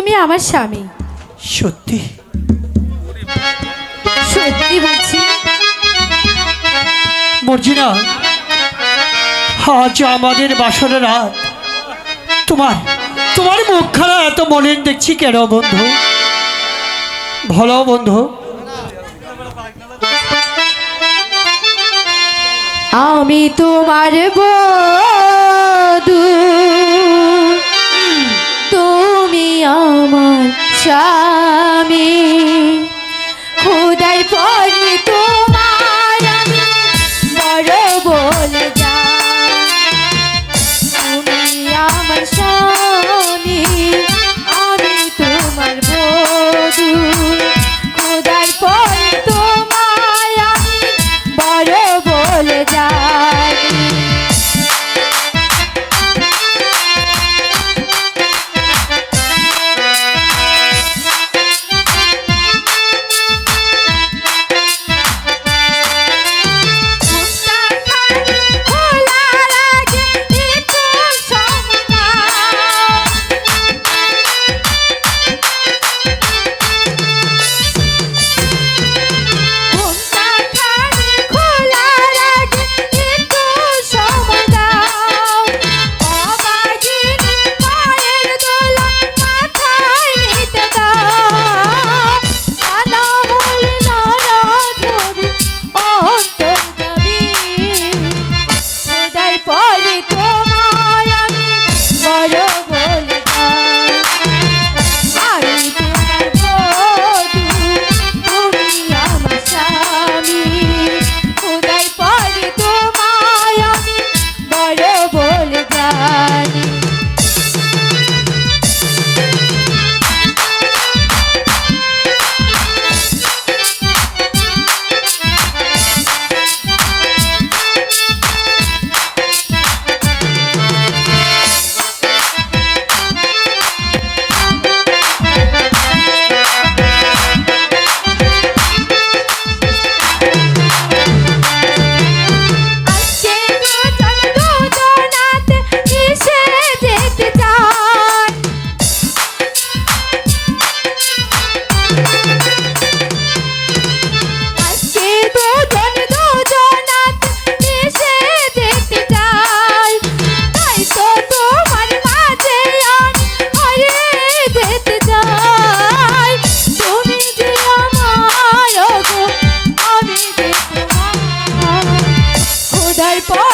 তুমি আমার স্বামী। সত্যি? সত্যি বলছি? মর্জিনা আজ আমাদের বাসর রাত। তোমার তোমার মুখখানা এত মলিন দেখছি কেন বন্ধু? ভালো বন্ধু। আমি তোমার বধূ স্বামী খুদাই পরে তো Paul.